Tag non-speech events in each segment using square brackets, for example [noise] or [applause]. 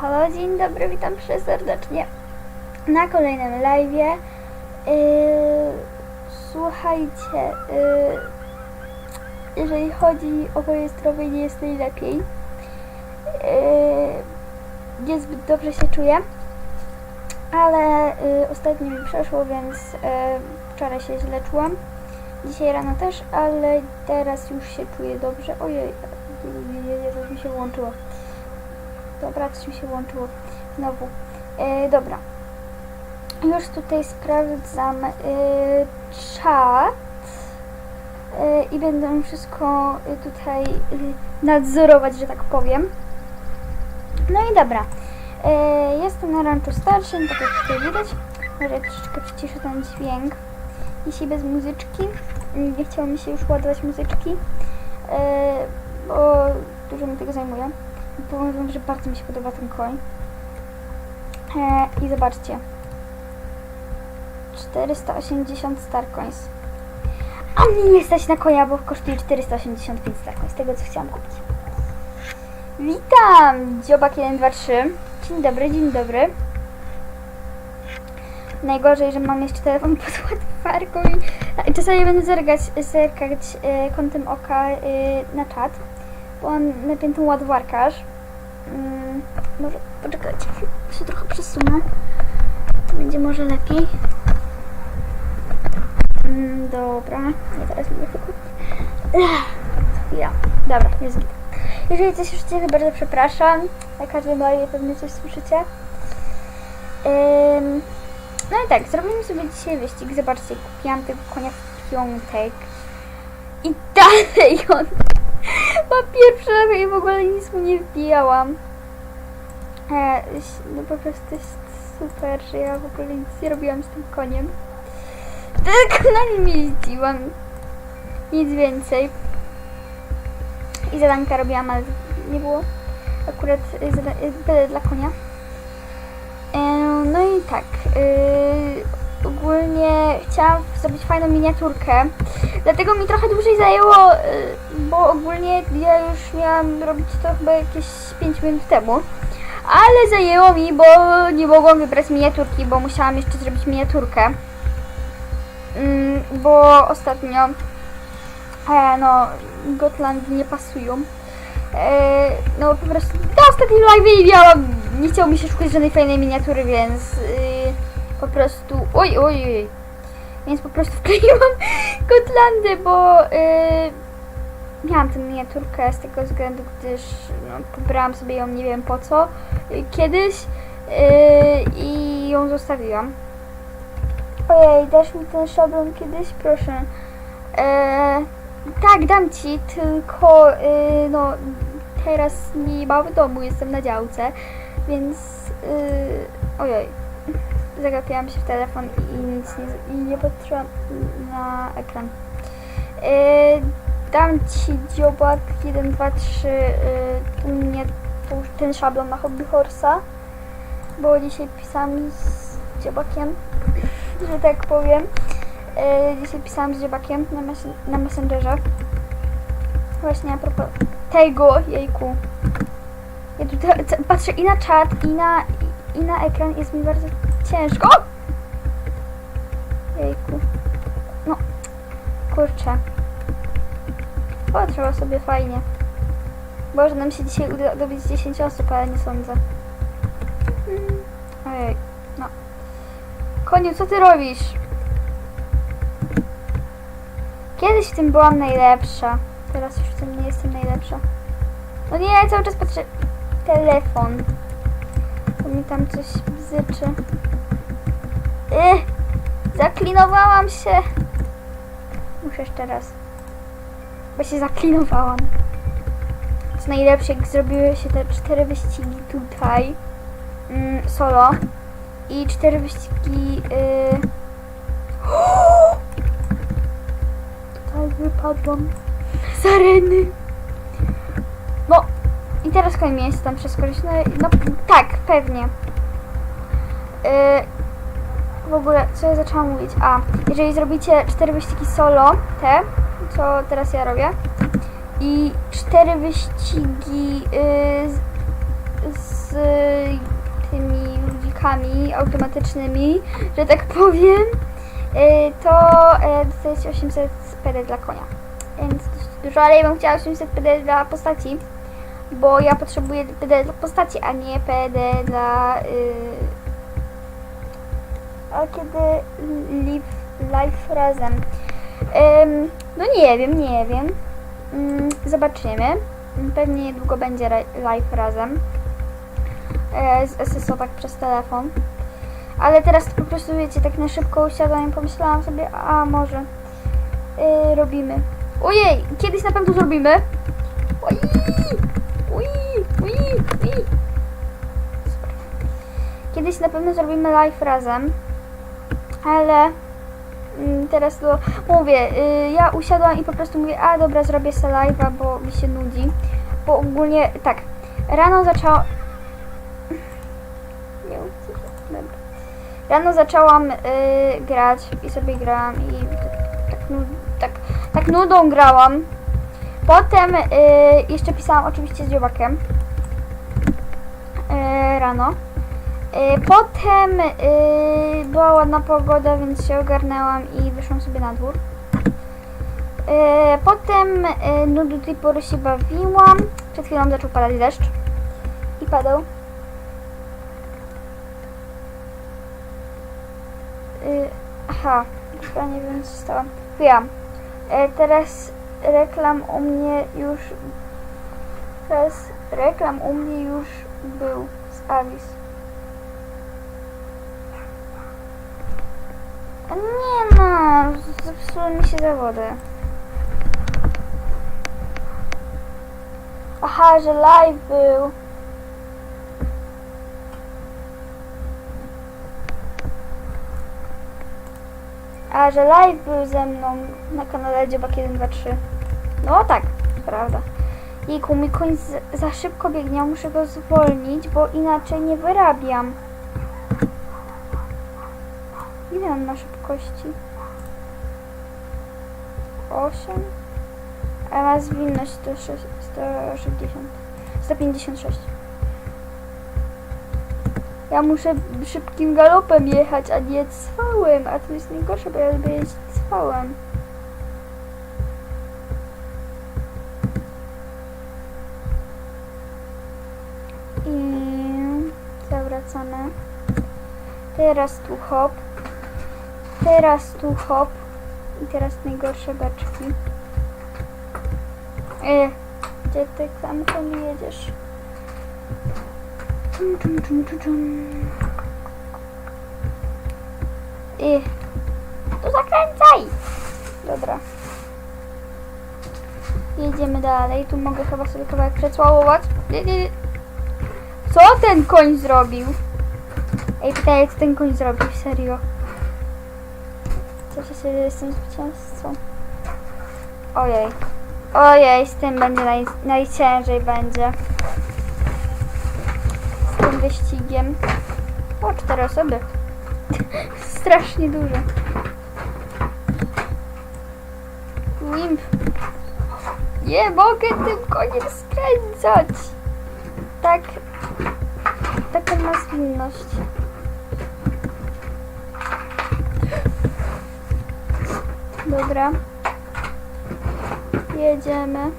halo, dzień dobry, witam serdecznie na kolejnym live'ie. Yy, słuchajcie, yy, jeżeli chodzi o moje zdrowie, nie jest najlepiej. Yy, niezbyt dobrze się czuję, ale yy, ostatnio mi przeszło, więc yy, wczoraj się źle czułam. Dzisiaj rano też, ale teraz już się czuję dobrze. Ojej, Jezus mi się włączyło. Dobra, coś mi się włączyło znowu. E, dobra. Już tutaj sprawdzam e, czat e, i będę wszystko e, tutaj e, nadzorować, że tak powiem. No i dobra. E, jestem na ranczu starszym, tak jak tutaj widać. Może troszeczkę przyciszę ten dźwięk. Dzisiaj bez muzyczki. Nie chciało mi się już ładować muzyczki, e, bo dużo mi. Powiem wam, że bardzo mi się podoba ten koń. E, I zobaczcie. 480 Starcoins. A mnie nie stać na konia, bo kosztuje 485 Starcoins. Tego, co chciałam kupić. Witam! Dziobak 123. Dzień dobry, dzień dobry. Najgorzej, że mam jeszcze telefon pod ładowarką i czasami będę zerkać, zerkać kątem oka e, na czat, bo mam napiętą ładowarkę aż. Mm, może poczekajcie, się trochę przesunę. To będzie może lepiej. Mm, dobra, nie teraz mi nie wykupić. Chwila. Dobra, jest git. Jeżeli coś słyszycie, to bardzo przepraszam. Na każdym live pewnie coś słyszycie. Ym, no i tak, zrobimy sobie dzisiaj wyścig. Zobaczcie, kupiłam tego konia w piątek. I dalej on pierwszy raz i w ogóle nic mu nie wbijałam. E, no po prostu jest super, że ja w ogóle nic nie robiłam z tym koniem. Tylko na nim jeździłam. Nic więcej. I zadanka robiłam, ale nie było akurat y, byle dla konia. E, no i tak. Ogólnie chciałam zrobić fajną miniaturkę. Dlatego mi trochę dłużej zajęło, y, bo ogólnie ja już miałam robić to chyba jakieś 5 minut temu. Ale zajęło mi, bo nie mogłam wybrać miniaturki, bo musiałam jeszcze zrobić miniaturkę. Mm, bo ostatnio e, no Gotland nie pasują. E, no po prostu na ostatnim live nie chciało mi się szukać żadnej fajnej miniatury, więc y, po prostu, oj, oj, oj, więc po prostu [laughs] wkleiłam Gotlandy, bo y, miałam tę miniaturkę z tego względu, gdyż no, pobrałam sobie ją nie wiem po co y, kiedyś y, i ją zostawiłam. Ojej, dasz mi ten szablon kiedyś? Proszę. E, tak, dam ci, tylko y, no teraz nie ma w domu, jestem na działce, więc y, ojej, zagapiłam się w telefon i nic nie, i nie patrzyłam na ekran. Y, dam ci dziobak 1, 2, 3, y, u mnie ten szablon na Hobby Horsa, bo dzisiaj pisałam z dziobakiem, [laughs] że tak powiem. E, dzisiaj pisałam z dziebakiem na, mes- na Messengerze. Właśnie a propos tego, jejku. Ja tutaj patrzę i na czat, i na, i na ekran. Jest mi bardzo ciężko. O! Jejku. No, kurczę. Potrzeba sobie fajnie. Może nam się dzisiaj uda dobić 10 osób, ale nie sądzę. Mm, Ojej, no. Koniu, co ty robisz? Kiedyś w tym byłam najlepsza. Teraz już w tym nie jestem najlepsza. No nie, cały czas patrzę. Telefon. To mi tam coś bzyczy. Ych, zaklinowałam się. Muszę jeszcze raz. Bo się zaklinowałam. Co najlepsze, jak zrobiły się te cztery wyścigi tutaj. Mm, solo. I cztery wyścigi. Yy... [gasps] Tutaj wypadłam z areny. No i teraz koń mnie tam przeskoczyć. No, no tak, pewnie. Yy, w ogóle, co ja zaczęłam mówić? A, jeżeli zrobicie cztery wyścigi solo, te, co teraz ja robię, i cztery wyścigi yy, z, z y, tymi ludzikami automatycznymi, że tak powiem, y, to y, dostajecie 800 PD dla konia. Więc dużo, ale ja bym chciała 800 PD dla postaci, bo ja potrzebuję PD dla postaci, a nie PD dla... Y, a kiedy live, live razem? No nie wiem, nie wiem. Ym, zobaczymy. Pewnie niedługo będzie live razem. E, z SSO tak przez telefon. Ale teraz po prostu wiecie, tak na szybko usiadłam i pomyślałam sobie, a może y, robimy. Ojej, kiedyś na pewno zrobimy. Oj, oj, oj, oj. Super. Kiedyś na pewno zrobimy live razem, ale mm, teraz to mówię, y, ja usiadłam i po prostu mówię, a dobra, zrobię sobie live'a, bo mi się nudzi. Bo ogólnie tak, rano zaczęłam. Rano zaczęłam y, grać i sobie grałam i tak, tak, tak, tak nudą grałam. Potem y, jeszcze pisałam oczywiście z dziobakiem rano. Y, Potem y, była ładna pogoda, więc się ogarnęłam i wyszłam sobie na dwór. Y, Potem no do tej pory się bawiłam. Przed chwilą zaczął padać deszcz. I padał. Aha, chyba nie wiem co stało. Ja. Teraz reklam u mnie już. Teraz reklam u mnie już był z Avis. Nie no, zepsuły mi się zawody. Aha, że live był. A, że live był ze mną na kanale Dziobak 123. No tak, prawda. Jejku, mój koń za szybko biegnie, muszę go zwolnić, bo inaczej nie wyrabiam. Ile on ma szybkości? 8? A ma zwinność 106, 160. 156. Ja muszę szybkim galopem jechać, a nie cwałem, a to jest najgorsze, bo ja lubię jeździć cwałem. I zawracamy. Teraz tu hop. Teraz tu hop. I teraz najgorsze beczki. E, gdzie ty tam to nie jedziesz? Tum, tum, tum, tum, tum. I to zakręcaj! Dobra. Jedziemy dalej. Tu mogę chyba sobie kawałek przecłałować. Co ten koń zrobił? Ej, pytaję, co ten koń zrobił, serio. Co się dzieje, jestem zwycięzcą. Ojej. Ojej, z tym będzie naj, najciężej będzie. Z tym wyścigiem. O, cztery osoby. [laughs] Strasznie dużo. Wimp. Nie mogę tym koniem skręcać. Tak. Taką ma zwinność. Dobra. Jedziemy.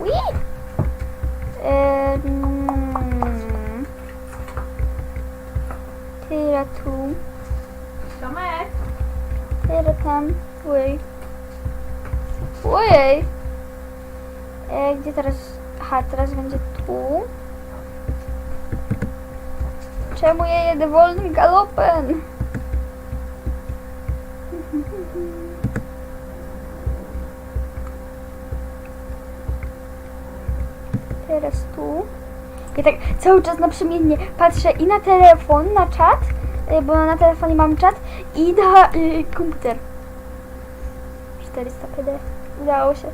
Ui! Ehm, Tyle tu. Tomek, Tyle tam. Oj. Ojej. E, gdzie teraz? Aha, teraz będzie tu. Czemu ja jedę wolnym galopem? Teraz tu. I tak cały czas naprzemiennie patrzę i na telefon, na czat, y, bo na telefonie mam czat i na y, komputer. 400 PD. Udało się.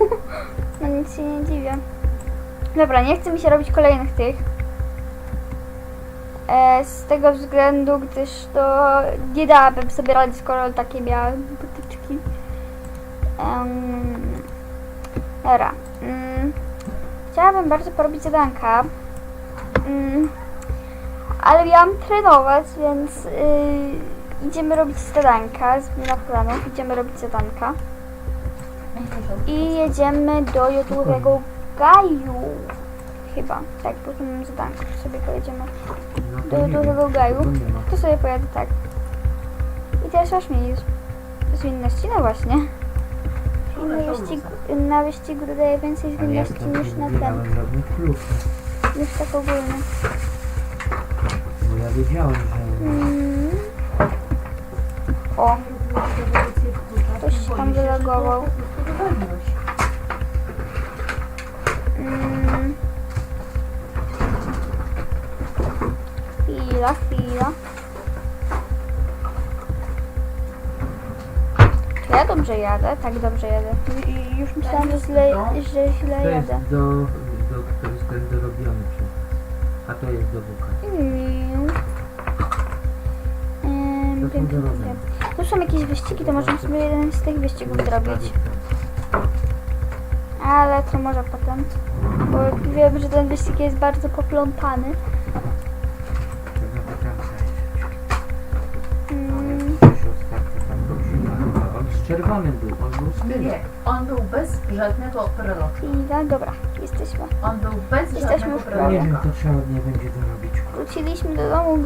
[laughs] no nic się nie dziwię. Dobra, nie chce mi się robić kolejnych tych. E, z tego względu, gdyż to nie dałabym sobie rady, skoro takie miałam butyczki. Dobra. Mm, chciałabym bardzo porobić zadanka. Mm, ale miałam trenować, więc yy, idziemy robić zadanka. Zmiana planów. Idziemy robić zadanka. I jedziemy do jodłowego gaju. Chyba. Tak, bo tu mam zadanko. Sobie pojedziemy do jodłowego gaju. To sobie pojadę tak. I teraz masz mi zwinności, no właśnie. Na wyścigu, na wyścigu dodaję więcej zwinności niż na ten. Niż tak ogólnie. bo ja wiedziałem, że... Mm. O, Ktoś się tam wylogował. mm. Chwila, chwila. Czy ja dobrze jadę? Tak, dobrze jadę. I- Już myślałam, że źle, że źle To jest jadę. do, do, to jest ten dorobiony przez... A to jest do WK. Mm. Ym, To są dorobione. Tu są jakieś wyścigi, to możemy sobie jeden z tych wyścigów zrobić. Ale to może potem. Bo wiem, że ten wyścig jest bardzo poplątany. Czerwonym był, on był z tym. Nie, on był bez żadnego prelotu. chwila, dobra, jesteśmy. On był bez Jesteśmy żadnego prawie. nie wiem, to trzeba od niej będzie dorobić. Wróciliśmy do domu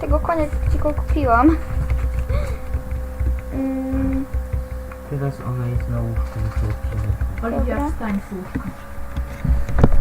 tego konia, gdzie go kupiłam. Mm, Teraz ona jest na łóżku, muszę odcinać. Oliwia, Dobra. wstań z łóżka.